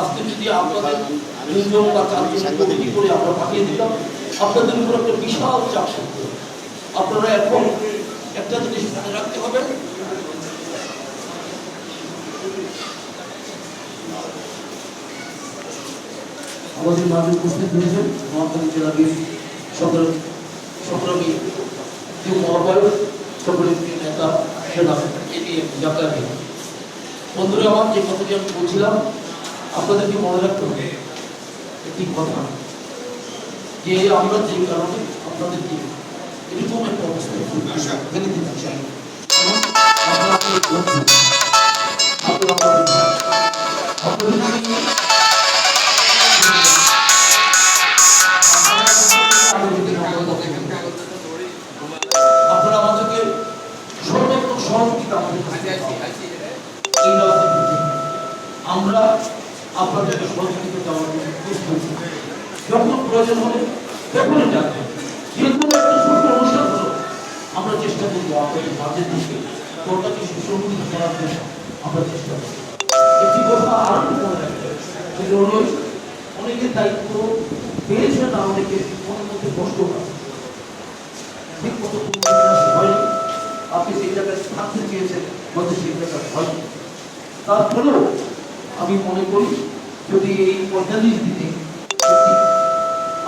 আজকে যদি আপনাদের দুজন বা চারজন করে আমরা পাঠিয়ে দিলাম আপনাদের উপর একটা বিশাল চাপ থাকবে। আপনারা এখন একটা জিনিস মনে রাখতে হবে আমাদের মাঝে উপস্থিত হয়েছেন মহাখালী জেলা সকল সংগ্রামী যুব নেতা, সেনা এটি যাত্রা বন্ধুরা, আমার যে কথাটি আমি বলছিলাম আপনাদেরকে মনে রাখতে হবে? একটি কথা যে আমরা যে কারণে আপনাদেরকে এরকম একটা অবস্থা ফেলে দিতে চাই। আপনারা আমাদেরকে সর্বাত্মক সহযোগিতা আমাদের আমরা আপনাদেরকে সহযোগিতা দেওয়ার যখন প্রয়োজন হবে তখনই ডাকবো যে একটা ছোট অনুষ্ঠান হলো আমরা চেষ্টা করব আপনাদের মাঝে থেকে কোনটাকে সুসংগঠিত করার জন্য আমরা চেষ্টা করব। একটি কথা আরও মনে রাখতে হবে, সেটা হলো অনেকের দায়িত্ব পেয়েছে না অনেকে মনের মধ্যে কষ্ট ঠিক মতো হয়নি। আপনি সেই জায়গায় থাকতে চেয়েছেন হয়তো সেই জায়গায় হয়নি। তারপরেও আমি মনে করি যদি এই পঁয়তাল্লিশ দিনে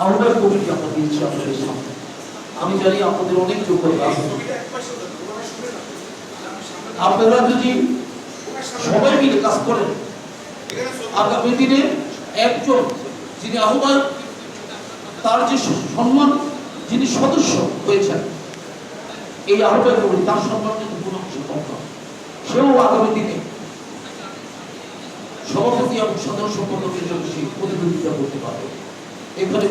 আহ্বায়ক কমিটি আমরা দিয়েছি আপনাদের সামনে। আমি জানি আপনাদের অনেক যোগ্যতা আপনারা যদি সবাই মিলে কাজ করেন, আগামী দিনে একজন যিনি আহ্বায়ক, তার যে সম্মান, যিনি সদস্য হয়েছেন, এই আহ্বায়ক কমিটি, তার সম্মান কিন্তু কোনো অংশে কম সেও আগামী দিনে সাধারণ সম্পাদকের প্রতিযোগিতা করতে পারবে। এখানে